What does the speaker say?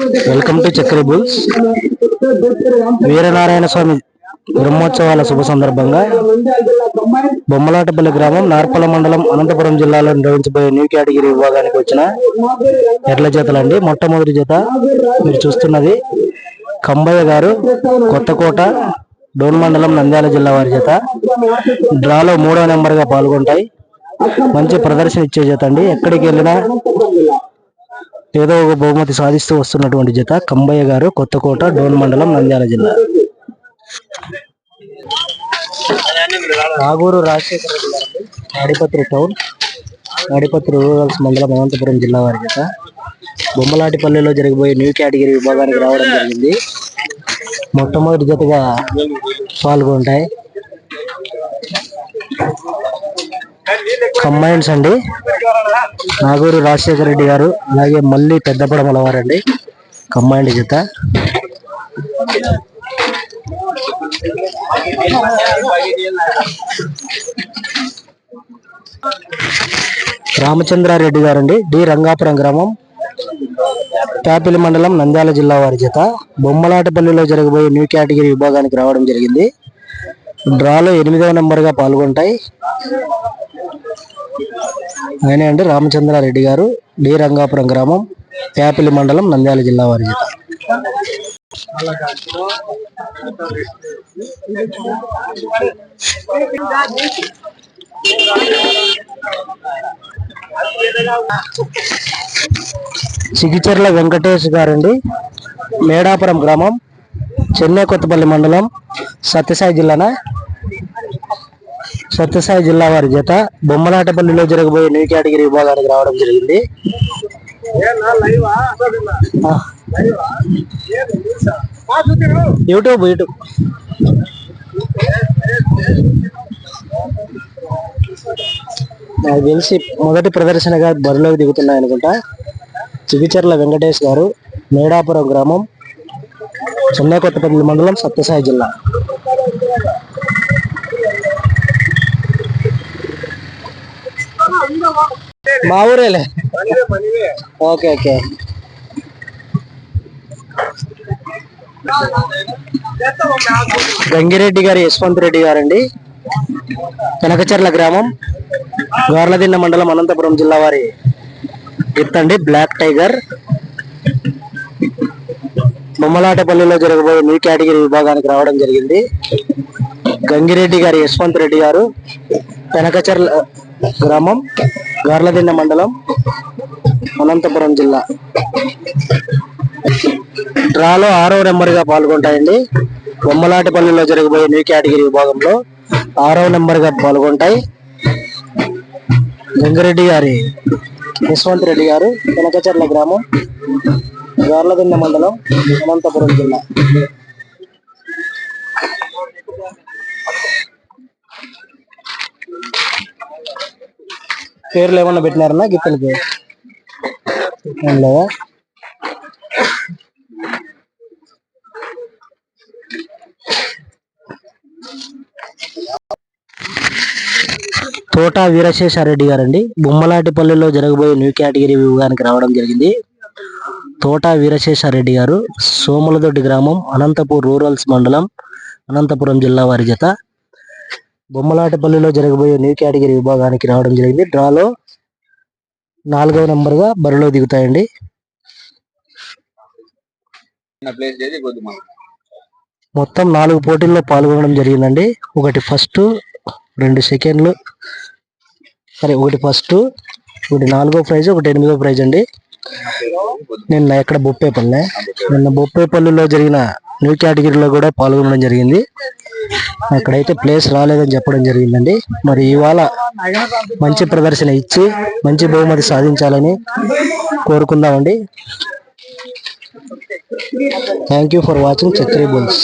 Welcome to Chakri bulls Veeranarayana Swamy బ్రహ్మోత్సవాల శుభ సందర్భంగా బొమ్మలాటపల్లి గ్రామం నార్పల మండలం అనంతపురం జిల్లాలో నిర్వహించబోయే న్యూ కేటగిరీ విభాగానికి వచ్చిన ఎడ్ల జతలండి. మొట్టమొదటి జత మీరు చూస్తున్నది కంబయ్య గారు కొత్తకోట డోన్ మండలం నంద్యాల జిల్లా వారి జత. డ్రాలో మూడో నెంబర్గా పాల్గొంటాయి. మంచి ప్రదర్శన ఇచ్చే జత అండి. ఎక్కడికి వెళ్ళినా ఏదో ఒక బహుమతి సాధిస్తూ వస్తున్నటువంటి జత కంబయ్య గారు కొత్తకోట డోన్ మండలం నంద్యాల జిల్లా. నాగూరు రాజశేఖర నాడిపత్రి టౌన్ నాడిపత్రి రూరల్స్ మండలం అనంతపురం జిల్లా వారి జత. బొమ్మలాటిపల్లిలో జరిగిపోయే న్యూ కేటగిరీ విభాగానికి రావడం జరిగింది. మొట్టమొదటి జతగా పాల్గొంటాయి. కంబైన్స్ అండి. నాగూరు రాజశేఖర రెడ్డి గారు అలాగే మళ్ళీ పెద్దపడమల వారండి. కమ్మాండి జత. రామచంద్రారెడ్డి గారండి డి రంగాపురం గ్రామం. తాపిలి మండలం నంద్యాల జిల్లా వారి జత. బొమ్మలాటపల్లిలో జరగబోయే న్యూ కేటగిరీ విభాగానికి రావడం జరిగింది. డ్రాలో ఎనిమిదవ నెంబర్గా పాల్గొంటాయి. ఆయనే అండి రామచంద్రారెడ్డి గారు డి రంగాపురం గ్రామం యాపిలి మండలం నంద్యాల జిల్లా వారి జత సిగిచెర్ల వెంకటేష్ గారండి మేడాపురం గ్రామం చెన్నై కొత్తపల్లి మండలం సత్యసాయి జిల్లానా? సత్యసాయి జిల్లా వారి జత బొమ్మలాటపల్లిలో జరగబోయే న్యూ కేటగిరీ విభాగానికి రావడం జరిగింది. YouTube YouTube. నాకు తెలిసి మొదటి ప్రదర్శనగా బరిలోకి దిగుతున్నాయి అనుకుంటా చిగిచర్ల వెంకటేష్ గారు మేడాపురం గ్రామం. చెన్నై కొత్తపల్లి మండలం సత్యసాయి జిల్లా. మా ఊరేలే. Okay okay. గంగిరెడ్డి గారి యశ్వంత్ రెడ్డి గారండి. కనకచర్ల గ్రామం గోర్లదిన్న మండలం అనంతపురం జిల్లా వారి ఎత్తండి బ్లాక్ టైగర్. బొమ్మలాటపల్లిలో జరగబోయే న్యూ కేటగిరీ విభాగానికి రావడం జరిగింది. గంగిరెడ్డి గారి యశ్వంత్ రెడ్డి గారు పెనకచర్ల గ్రామం గార్లదిండ మండలం అనంతపురం జిల్లా. డ్రాలో ఆరో నెంబర్గా పాల్గొంటాయండి. బొమ్మలాటపల్లిలో జరగబోయే న్యూ కేటగిరీ విభాగంలో ఆరో నెంబర్గా పాల్గొంటాయి. గంగిరెడ్డి గారి యశ్వంత్ రెడ్డి గారు కనకచర్ల గ్రామం గోర్లదిండ మండలం అనంతపురం జిల్లా. పేర్లు ఏమన్నా పెట్టినారన్నా గిత్తలకి? లేదా తోటా వీరశేషారెడ్డి గారండి. బొమ్మలాటిపల్లిలో జరగబోయే న్యూ కేటగిరీ విభాగానికి రావడం జరిగింది. తోట వీరశేషారెడ్డి గారు సోములదొడ్డి గ్రామం అనంతపూర్ రూరల్స్ మండలం అనంతపురం జిల్లా వారి జత. బొమ్మలాటిపల్లిలో జరగబోయే న్యూ కేటగిరీ విభాగానికి రావడం జరిగింది. డ్రాలో నాలుగవ నెంబర్గా బరిలో దిగుతాయండి. మొత్తం నాలుగు పోటీల్లో పాల్గొనడం జరిగిందండి. ఒకటి ఫస్ట్ రెండు సెకండ్లు. సరే ఒకటి ఫస్ట్ ఒకటి నాలుగో ప్రైజ్ ఒకటి ఎనిమిదో ప్రైజ్ అండి. నిన్న ఎక్కడ బొప్పేపల్లె నిన్న బొప్పేపల్లిలో జరిగిన న్యూ కేటగిరీలో కూడా పాల్గొనడం జరిగింది. అక్కడైతే ప్లేస్ రాలేదని చెప్పడం జరిగిందండి. మరి ఇవాళ మంచి ప్రదర్శన ఇచ్చి మంచి బహుమతి సాధించాలని కోరుకుందామండి. Thank you for watching Chakri bulls